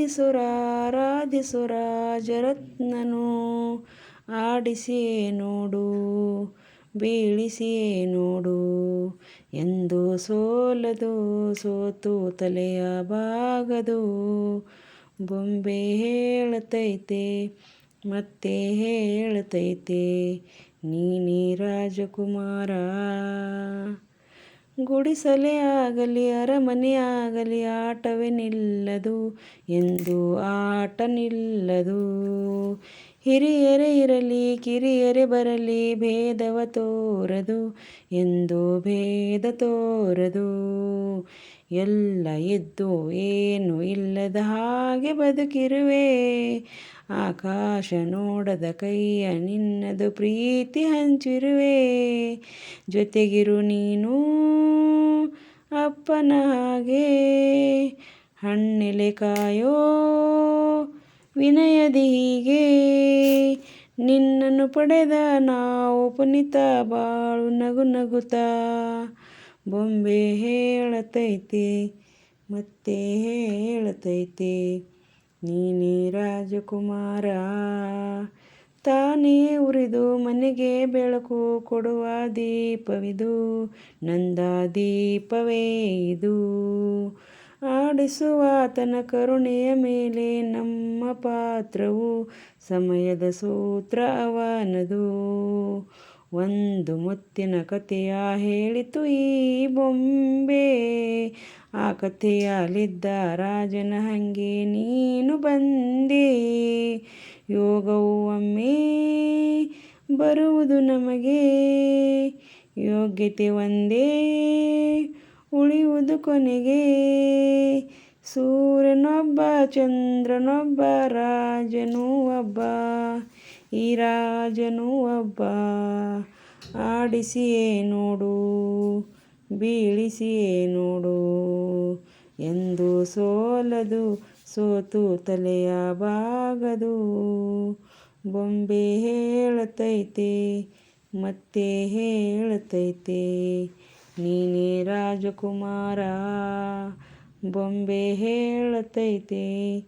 ಆರಾಧಿಸುರಾರಾಧಿಸುರ ಜರತ್ನನು ಆಡಿಸಿಯೇ ನೋಡು ಬೀಳಿಸಿಯೇ ನೋಡು ಎಂದು ಸೋಲದು, ಸೋತು ತಲೆಯ ಬಾಗದು ಬೊಂಬೆ ಹೇಳತೈತೆ, ಮತ್ತೆ ಹೇಳತೈತೆ, ನೀನೇ ರಾಜಕುಮಾರ. ಗುಡಿಸಲೇ ಆಗಲಿ ಅರಮನೆ ಆಗಲಿ ಆಟವೇ ನಿಲ್ಲದು ಎಂದು ಆಟ ನಿಲ್ಲದು ಹಿರಿಯರೇ ಇರಲಿ, ಕಿರಿಯರೇ ಬರಲಿ, ಭೇದವ ತೋರದು, ಎಂದು ಭೇದ ತೋರದು. ಎಲ್ಲ ಇದ್ದು ಏನು ಇಲ್ಲದ ಹಾಗೆ ಬದುಕಿರುವೆ. ಆಕಾಶ ನೋಡದ ಕೈಯ ನಿನ್ನದು ಪ್ರೀತಿ ಹಂಚಿರುವೆ. ಜೊತೆಗಿರು ನೀನು ಅಪ್ಪನ ಹಾಗೆ, ಹಣ್ಣೆಲೆ ಕಾಯೋ ವಿನಯದಿ ಹೀಗೆ, ನಿನ್ನನ್ನು ಪಡೆದ ನಾವು ಪುನೀತ ಬಾಳು ನಗು ನಗುತ ಬೊಂಬೆ ಹೇಳತೈತೆ, ಮತ್ತೆ ಹೇಳತೈತೆ, ನೀನೇ ರಾಜಕುಮಾರ. ತಾನೇ ಉರಿದು ಮನೆಗೆ ಬೆಳಕು ಕೊಡುವ ದೀಪವಿದು, ನಂದ ದೀಪವೇ ಇದು. ಆಡಿಸುವ ಆತನ ಕರುಣೆಯ ಮೇಲೆ ನಮ್ಮ ಪಾತ್ರವು ಸಮಯದ ಸೂತ್ರ ಅವನದು. ಒಂದು ಮುತ್ತಿನ ಕಥೆಯ ಹೇಳಿತು ಈ ಬೊಂಬೆ. ಆ ಕಥೆಯಲ್ಲಿದ್ದ ರಾಜನ ಹಂಗೆ ನೀನು ಬಂದೆ. ಯೋಗವು ಒಮ್ಮೆ ಬರುವುದು ನಮಗೆ. ಯೋಗ್ಯತೆ ಒಂದೇ. ಉಳಿಯುವುದು ಕೊನೆಗೆ. ಸೂರ್ಯನೊಬ್ಬ, ಚಂದ್ರನೊಬ್ಬ, ರಾಜನು ಒಬ್ಬ, ಈ ರಾಜನೂ ಒಬ್ಬ. ಆಡಿಸಿಯೇ ನೋಡು, ಬೀಳಿಸಿಯೇ ನೋಡು. ಎಂದು ಸೋಲದು, ಸೋತು ತಲೆಯ ಬಾಗದು. ಬೊಂಬೆ ಹೇಳತೈತೆ ಮತ್ತೆ ಹೇಳತೈತೆ ನೀನೇ ರಾಜಕುಮಾರ, ಬೊಂಬೆ ಹೇಳತೈತೆ,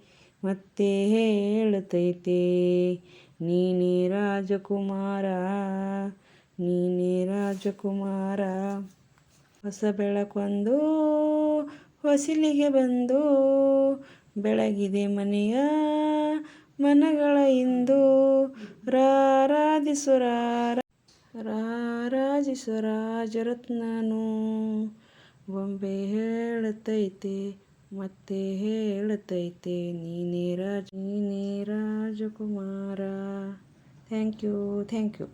ಮತ್ತೆ ಹೇಳತೈತೆ. ನೀನೇ ರಾಜಕುಮಾರ ನೀನೇ ರಾಜಕುಮಾರ. ಹೊಸ ಬೆಳಕೊಂದು ಹೊಸಿಲಿಗೆ ಬಂದು, ಬೆಳಗಿದೆ ಮನೆಯ ಮನಗಳ ಇಂದು. ರಾರಾಧಿಸುರ ರಾರಾಜಿಸುರ ರಾಜರತ್ನನು ಬೊಂಬೆ ಹೇಳ್ತೈತೆ ಮತ್ತೆ ಹೇಳ್ತೈತೆ ನೀನೇ ರಾಜ ನೀನೇ ರಾಜಕುಮಾರ. Thank you thank you